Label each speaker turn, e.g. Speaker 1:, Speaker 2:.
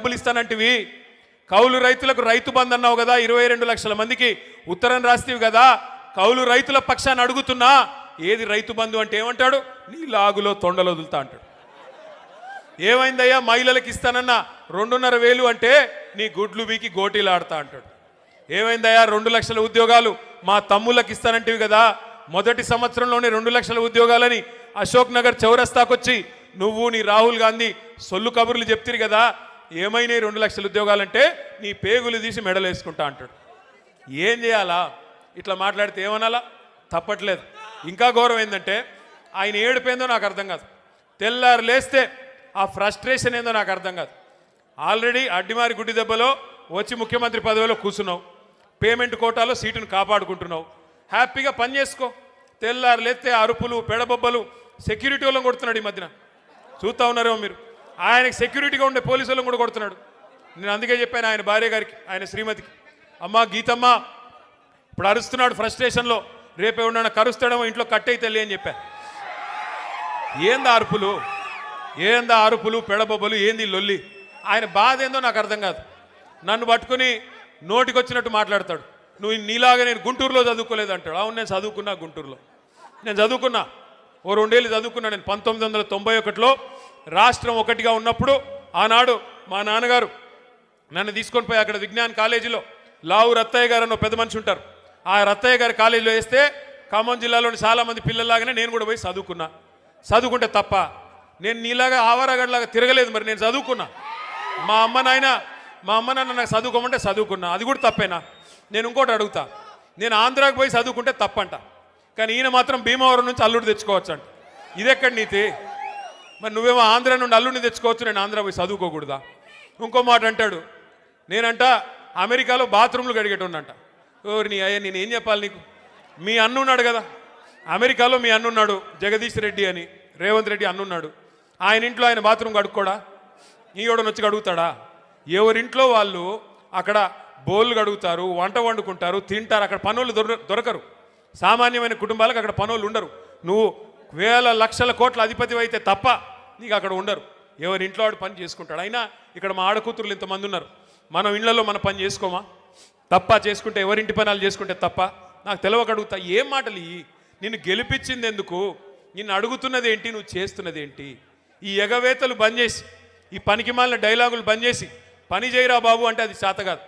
Speaker 1: డబ్బులు ఇస్తానంటివి. కౌలు రైతులకు రైతు బంద్ అన్నావు కదా ఇరవై రెండు లక్షల మందికి. ఉత్తరం రాస్తేవి కదా కౌలు రైతుల పక్షాన్ని అడుగుతున్నా ఏది రైతు బంధు అంటే ఏమంటాడు? నీ లాగులో తొండలు వదులుతా అంటాడు. ఏమైందయ్యా మహిళలకు ఇస్తానన్న రెండున్నర వేలు అంటే నీ గుడ్లు బీకి గోటీలు ఆడతా అంటాడు. ఏమైందయ్యా రెండు లక్షల ఉద్యోగాలు మా తమ్ముళ్ళకి ఇస్తానంటివి కదా మొదటి సంవత్సరంలోనే రెండు లక్షల ఉద్యోగాలని అశోక్ నగర్ చౌరస్తాకొచ్చి నువ్వు నీ రాహుల్ గాంధీ సొల్లు కబుర్లు చెప్తిరి కదా ఏమైనాయి రెండు లక్షల ఉద్యోగాలంటే నీ పేగులు తీసి మెడలు వేసుకుంటా అంటాడు. ఏం చేయాలా? ఇట్లా మాట్లాడితే ఏమనాలా? తప్పట్లేదు. ఇంకా గౌరవం ఏంటంటే ఆయన ఏడిపోయిందో నాకు అర్థం కాదు. తెల్లారు లేస్తే ఆ ఫ్రస్ట్రేషన్ ఏందో నాకు అర్థం కాదు. ఆల్రెడీ అడ్డిమారి గుడ్డి దెబ్బలో వచ్చి ముఖ్యమంత్రి పదవిలో కూర్చున్నావు. పేమెంట్ కోటాలో సీటును కాపాడుకుంటున్నావు. హ్యాపీగా పని చేసుకో. తెల్లారు లేస్తే అరుపులు పెడబొబ్బలు సెక్యూరిటీ వాళ్ళని కొడుతున్నాడు ఈ మధ్యన. చూస్తూ ఉన్నారేమో మీరు? ఆయనకి సెక్యూరిటీగా ఉండే పోలీసులను కూడా కొడుతున్నాడు. నేను అందుకే చెప్పాను ఆయన భార్య గారికి ఆయన శ్రీమతికి. అమ్మా గీతమ్మ ఇప్పుడు అరుస్తున్నాడు ఫ్రస్ట్రేషన్లో. రేపే ఉన్నాడు కరుస్తాడేమో ఇంట్లో కట్టయి తల్లి అని చెప్పా. ఏందా అరుపులు? ఏందా అరుపులు పెడబొబ్బలు ఏంది లొల్లి? ఆయన బాధ ఏందో నాకు అర్థం కాదు. నన్ను పట్టుకుని నోటికొచ్చినట్టు మాట్లాడతాడు. నువ్వు నీలాగా నేను గుంటూరులో చదువుకోలేదు అంటాడు. అవును నేను చదువుకున్నా గుంటూరులో. నేను చదువుకున్నా. ఓ రెండేళ్ళు చదువుకున్నా నేను. పంతొమ్మిది వందల తొంభై ఒకటిలో రాష్ట్రం ఒకటిగా ఉన్నప్పుడు ఆనాడు మా నాన్నగారు నన్ను తీసుకొని పోయి అక్కడ విజ్ఞాన్ కాలేజీలో లావు రత్తయ్య గారు అన్న పెద్ద మనిషి ఉంటారు. ఆ రత్తయ్య గారి కాలేజీలో వేస్తే ఖమ్మం జిల్లాలోని చాలామంది పిల్లల్లాగానే నేను కూడా పోయి చదువుకున్నా. చదువుకుంటే తప్ప నేను నీలాగా ఆవారగడ్లాగా తిరగలేదు మరి నేను చదువుకున్నా. మా అమ్మ నాయన మా అమ్మ నాన్న నాకు చదువుకోమంటే చదువుకున్నా. అది కూడా తప్పేనా? నేను ఇంకోటి అడుగుతా. నేను ఆంధ్రాకి పోయి చదువుకుంటే తప్పంట. కానీ ఈయన మాత్రం భీమవరం నుంచి అల్లుడు తెచ్చుకోవచ్చు అంట ఇదెక్కడ నీతి? మరి నువ్వేమో ఆంధ్ర నుండి అల్లుడిని తెచ్చుకోవచ్చు నేను ఆంధ్ర పోయి చదువుకోకూడదా? ఇంకో మాట అంటాడు నేనంట అమెరికాలో బాత్రూమ్లు కడిగేటోనంట ఓరి నీ అయ్యా నేను ఏం చెప్పాలి నీకు? మీ అన్నున్నాడు కదా అమెరికాలో మీ అన్నున్నాడు జగదీష్ రెడ్డి అని రేవంత్ రెడ్డి అన్నున్నాడు. ఆయన ఇంట్లో ఆయన బాత్రూమ్ కడుక్కోడా? ఈయోడని వచ్చి కడుగుతాడా? ఎవరింట్లో వాళ్ళు అక్కడ బోళ్ళు కడుగుతారు వంట వండుకుంటారు తింటారు అక్కడ పనులు దొర దొరకరు. సామాన్యమైన కుటుంబాలకు అక్కడ పనులు ఉండరు. నువ్వు వేల లక్షల కోట్ల అధిపతి అయితే తప్ప నీకు అక్కడ ఉండరు. ఎవరి ఇంట్లో ఆడు పని చేసుకుంటాడు. అయినా ఇక్కడ మా ఆడకూతురులు ఇంతమంది ఉన్నారు. మనం ఇళ్ళలో మన పని చేసుకోమా? తప్ప చేసుకుంటే ఎవరింటి పనాలు చేసుకుంటే తప్ప? నాకు తెలవగడుగుతా ఏం మాటలు నిన్ను గెలిపించింది ఎందుకు? నిన్ను అడుగుతున్నది ఏంటి? నువ్వు చేస్తున్నది ఏంటి? ఈ ఎగవేతలు బంద్ చేసి ఈ పనికి మాలిన డైలాగులు బంద్ చేసి పని చేయరా బాబు అంటే అది చేత కాదు.